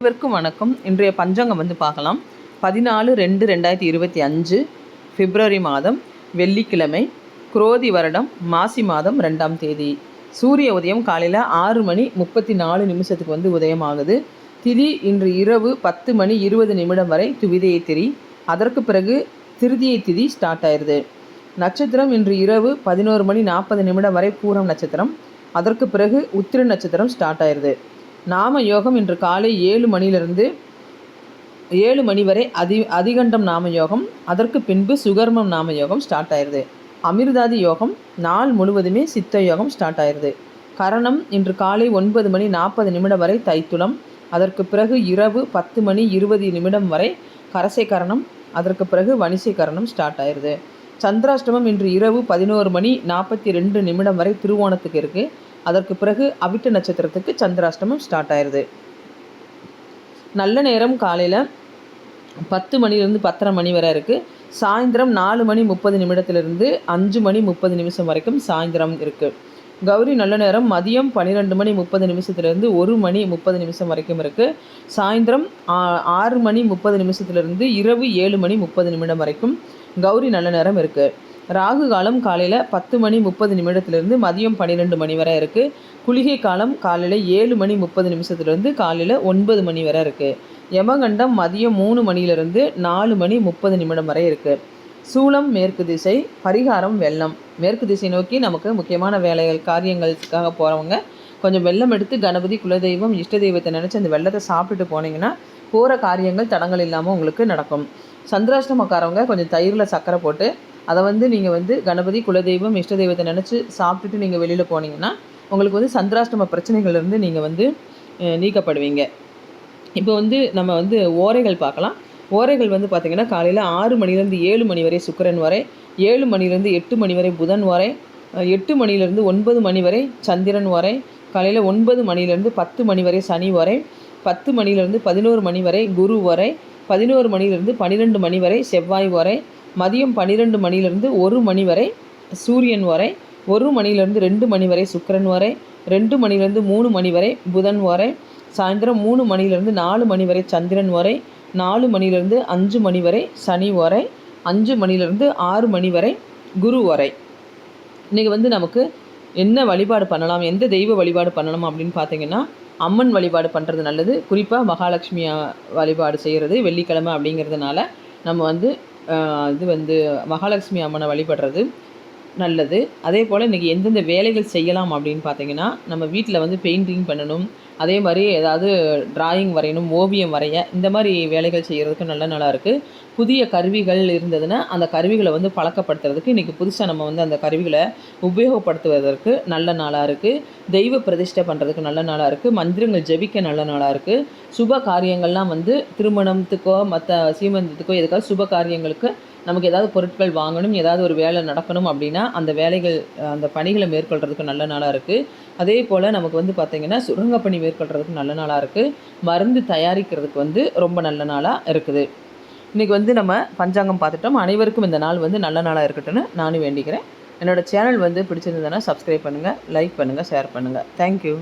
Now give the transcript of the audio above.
அனைவருக்கும் வணக்கம். இன்றைய பஞ்சாங்கம் வந்து பார்க்கலாம். பதினாலு ரெண்டு ரெண்டாயிரத்தி இருபத்தி அஞ்சு பிப்ரவரி மாதம் வெள்ளிக்கிழமை குரோதி வருடம் மாசி மாதம் ரெண்டாம் தேதி. சூரிய உதயம் காலையில் ஆறு மணி முப்பத்தி நாலு நிமிஷத்துக்கு வந்து உதயமாகுது. திதி இன்று இரவு பத்து மணி இருபது நிமிடம் வரை துவிதையை திரி. அதற்கு பிறகு திருதியை திதி ஸ்டார்ட் ஆயிடுது நட்சத்திரம் இன்று இரவு பதினோரு மணி நாற்பது நிமிடம் வரை பூரம் நட்சத்திரம். அதற்கு பிறகு உத்திர நட்சத்திரம் ஸ்டார்ட் ஆயிடுது நாம யோகம் இன்று காலை ஏழு மணியிலிருந்து ஏழு மணி வரை அதி அதிகண்டம் நாம யோகம் அதற்கு பின்பு சுகர்மம் நாம யோகம் ஸ்டார்ட் ஆயிடுது அமிர்தாதி யோகம் நாள் முழுவதுமே சித்த யோகம் ஸ்டார்ட் ஆயிடுது கரணம் இன்று காலை ஒன்பது மணி நாற்பது நிமிடம் வரை தைத்துளம் அதற்கு பிறகு இரவு பத்து மணி இருபது நிமிடம் வரை கரசை கரணம் அதற்கு பிறகு வணிசை கரணம் ஸ்டார்ட் ஆயிடுது சந்திராஷ்டமம் இன்று இரவு பதினோரு மணி நாற்பத்தி ரெண்டு நிமிடம் வரை திருவோணத்துக்கு இருக்குது அதற்கு பிறகு அவிட்ட நட்சத்திரத்துக்கு சந்திராஷ்டமம் ஸ்டார்ட் ஆயிடுது நல்ல நேரம் காலையில் பத்து மணிலேருந்து பத்தரை மணி வரை இருக்குது சாயந்தரம் நாலு மணி முப்பது நிமிடத்துலேருந்து அஞ்சு மணி முப்பது நிமிஷம் வரைக்கும் சாயந்தரம் இருக்குது கௌரி நல்ல நேரம் மதியம் பன்னிரெண்டு மணி முப்பது நிமிஷத்துலேருந்து ஒரு மணி முப்பது நிமிஷம் வரைக்கும் இருக்குது சாயந்தரம் ஆறு மணி முப்பது நிமிஷத்துலேருந்து இரவு ஏழு மணி முப்பது நிமிடம் வரைக்கும் கௌரி நல்ல நேரம் இருக்குது ராகு காலம் காலையில் பத்து மணி முப்பது நிமிடத்துலேருந்து மதியம் பன்னிரெண்டு மணி வரை இருக்குது குளிகை காலம் காலையில் ஏழு மணி முப்பது நிமிஷத்துலேருந்து காலையில் ஒன்பது மணி வரை இருக்குது யமகண்டம் மதியம் மூணு மணிலேருந்து நாலு மணி முப்பது நிமிடம் வரை இருக்குது சூளம் மேற்கு திசை பரிகாரம் வெள்ளம். மேற்கு திசை நோக்கி நமக்கு முக்கியமான வேலைகள் காரியங்களுக்காக போகிறவங்க கொஞ்சம் வெள்ளம் எடுத்து கணபதி குலதெய்வம் இஷ்ட தெய்வத்தை நினச்சி அந்த வெள்ளத்தை சாப்பிட்டுட்டு போனீங்கன்னா போகிற காரியங்கள் தடங்கள் இல்லாமல் உங்களுக்கு நடக்கும். சந்திராஷ்டமக்காரவங்க கொஞ்சம் தயிரில் சர்க்கரை போட்டு அதை வந்து நீங்கள் வந்து கணபதி குலதெய்வம் இஷ்ட தெய்வத்தை நினச்சி சாப்பிட்டுட்டு நீங்கள் வெளியில் போனீங்கன்னா உங்களுக்கு வந்து சந்திராஷ்டம பிரச்சனைகள்லேருந்து நீங்கள் வந்து நீக்கப்படுவீங்க. இப்போ வந்து நம்ம வந்து ஓரைகள் பார்க்கலாம். ஓரைகள் வந்து பார்த்திங்கன்னா காலையில் ஆறு மணிலேருந்து ஏழு மணி வரை சுக்கரன் வரை ஏழு மணிலேருந்து எட்டு மணி வரை புதன் வரை எட்டு மணிலேருந்து ஒன்பது மணி வரை சந்திரன் வரை காலையில் ஒன்பது மணிலேருந்து பத்து மணி வரை சனி வரை பத்து மணிலேருந்து பதினோரு மணி வரை குரு வரை பதினோரு மணிலேருந்து பன்னிரெண்டு மணி வரை செவ்வாய் வரை மதியம் பன்னிரெண்டு மணிலிருந்து ஒரு மணி வரை சூரியன் வரை ஒரு மணிலேருந்து ரெண்டு மணி வரை சுக்கரன் வரை ரெண்டு மணிலேருந்து மூணு மணி வரை புதன் வரை சாயந்தரம் மூணு மணிலேருந்து நாலு மணி வரை சந்திரன் வரை நாலு மணிலேருந்து அஞ்சு மணி வரை சனி வரை அஞ்சு மணிலேருந்து ஆறு மணி வரை குரு வரை. இன்றைக்கி வந்து நமக்கு என்ன வழிபாடு பண்ணலாம் எந்த தெய்வ வழிபாடு பண்ணலாம் அப்படின்னு பார்த்தீங்கன்னா அம்மன் வழிபாடு பண்ணுறது நல்லது. குறிப்பாக மகாலட்சுமி வழிபாடு செய்கிறது வெள்ளிக்கிழமை அப்படிங்கிறதுனால நம்ம வந்து இது வந்து மகாலட்சுமி அம்மனை வழிபடுறது. நல்லது. அதே போல் இன்றைக்கி எந்தெந்த வேலைகள் செய்யலாம் அப்படின்னு பார்த்தீங்கன்னா நம்ம வீட்டில் வந்து பெயிண்டிங் பண்ணணும். அதே மாதிரி ஏதாவது ட்ராயிங் வரையணும் ஓவியம் வரைய இந்த மாதிரி வேலைகள் செய்கிறதுக்கு நல்ல நல்லா இருக்குது புதிய கருவிகள் இருந்ததுன்னா அந்த கருவிகளை வந்து பழக்கப்படுத்துறதுக்கு இன்றைக்கி புதுசாக நம்ம வந்து அந்த கருவிகளை உபயோகப்படுத்துவதற்கு நல்ல நாளாக இருக்குது தெய்வ பிரதிஷ்டை பண்ணுறதுக்கு நல்ல நாளாக இருக்குது மந்திரங்கள் ஜெபிக்க நல்ல நாளாக இருக்குது சுப காரியங்கள்லாம் வந்து திருமணத்துக்கோ மற்ற சீமந்தத்துக்கோ எதுக்காக சுப காரியங்களுக்கு நமக்கு ஏதாவது பொருட்கள் வாங்கணும் ஏதாவது ஒரு வேலை நடக்கணும் அப்படின்னா அந்த வேலைகள் அந்த பணிகளை மேற்கொள்கிறதுக்கு நல்ல நாளாக இருக்குது அதே போல் நமக்கு வந்து பார்த்திங்கன்னா சுரங்கப்பணி மேற்கொள்கிறதுக்கு நல்ல நாளாக இருக்குது மருந்து தயாரிக்கிறதுக்கு வந்து ரொம்ப நல்ல நாளாக இருக்குது. இன்றைக்கி வந்து நம்ம பஞ்சாங்கம் பார்த்துட்டோம். அனைவருக்கும் இந்த நாள் வந்து நல்ல நாளாக இருக்கட்டும்னு நானும் வேண்டிக்கிறேன். என்னோடய சேனல் வந்து பிடிச்சிருந்ததுன்னா சப்ஸ்கிரைப் பண்ணுங்கள் லைக் பண்ணுங்கள் ஷேர் பண்ணுங்கள் தேங்க்யூ